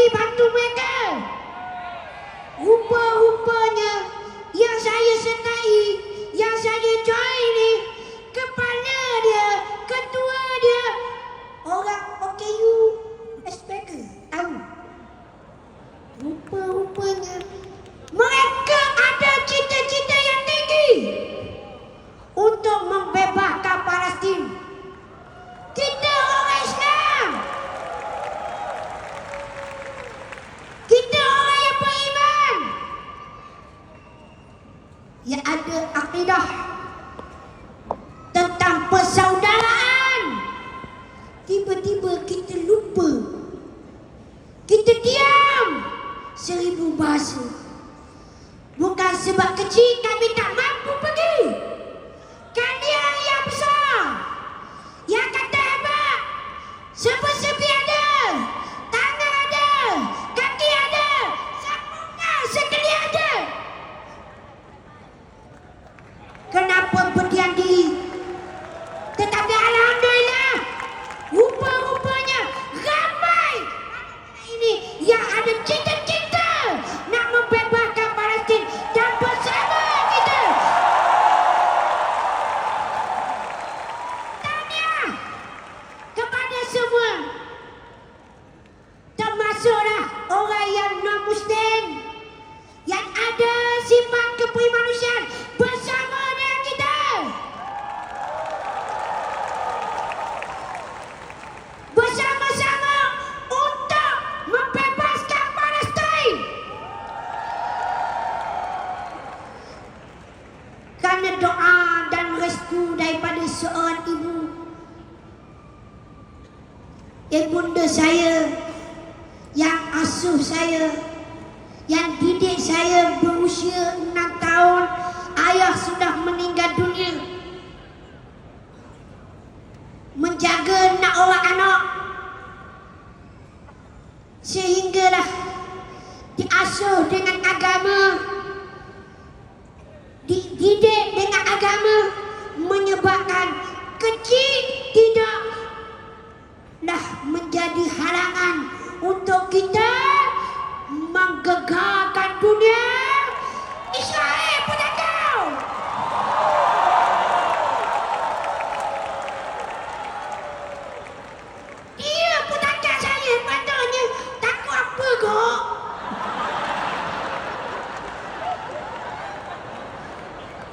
Saya boleh Seribu bahasa. Bukan sebab kecil kami tak mampu pergi. Kalian yang besar. Yang kata hebat. Sepi-sepi Ibunda saya yang asuh saya yang didik saya berusia enam tahun ayah sudah meninggal dunia. Menjaga nak orang anak halangan untuk kita menggegarkan dunia Israel punya kau. Dia petaka saya patutnya takut apa kok?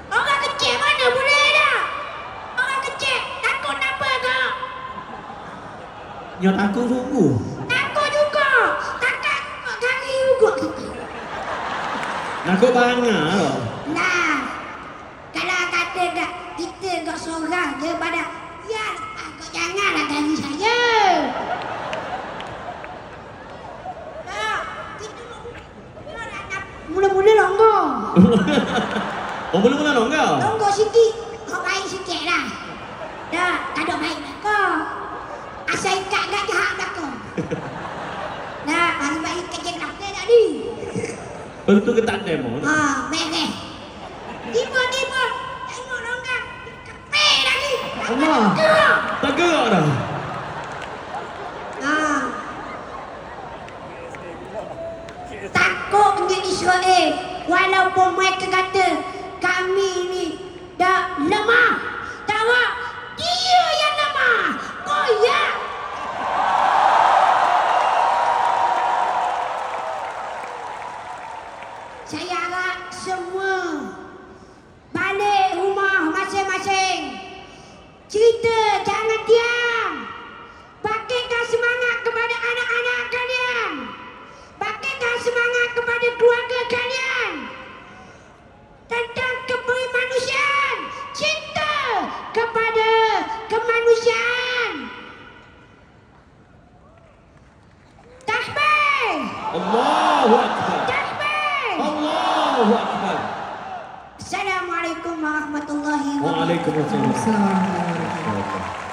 Orang kecil mana boleh dah? Orang kecil takut apa kok? Nyo takut sungguh. Takut juga. Takut kok kaki juga. Nakut banyak loh. Nah, kalau kata dah kita kok seorang je pada ya, kau janganlah tanya saya. Nah, kita mula-mula longgar. Oh mula-mula dong kau? Longgar sikit, kau baik sikit lah. Dah, tak ada baik nak kau. Asal ikat gak jahat dah kau. Nah, hari baik ikat je nak tadi. Betul ke tak demo? Ha, beres. Tiba-tiba tengok longgar. Kepe lagi. Allah. Gerak. Tak gerak dah. Ha. Takutnya Israel walaupun mereka kata kami ni dah lemah. Tahu tak? Dia yang lemah. Koyak. Saya harap semua balik rumah masing-masing. Cerita jangan diam. Bagikan semangat kepada anak-anak kalian. Bagikan semangat kepada keluarga kalian. Tentang keperimanusiaan. Cinta kepada kemanusiaan. Takbir! Allahu Akbar. الله أكبر السلام عليكم ورحمة الله وبركاته وعليكم السلام ورحمة الله وبركاته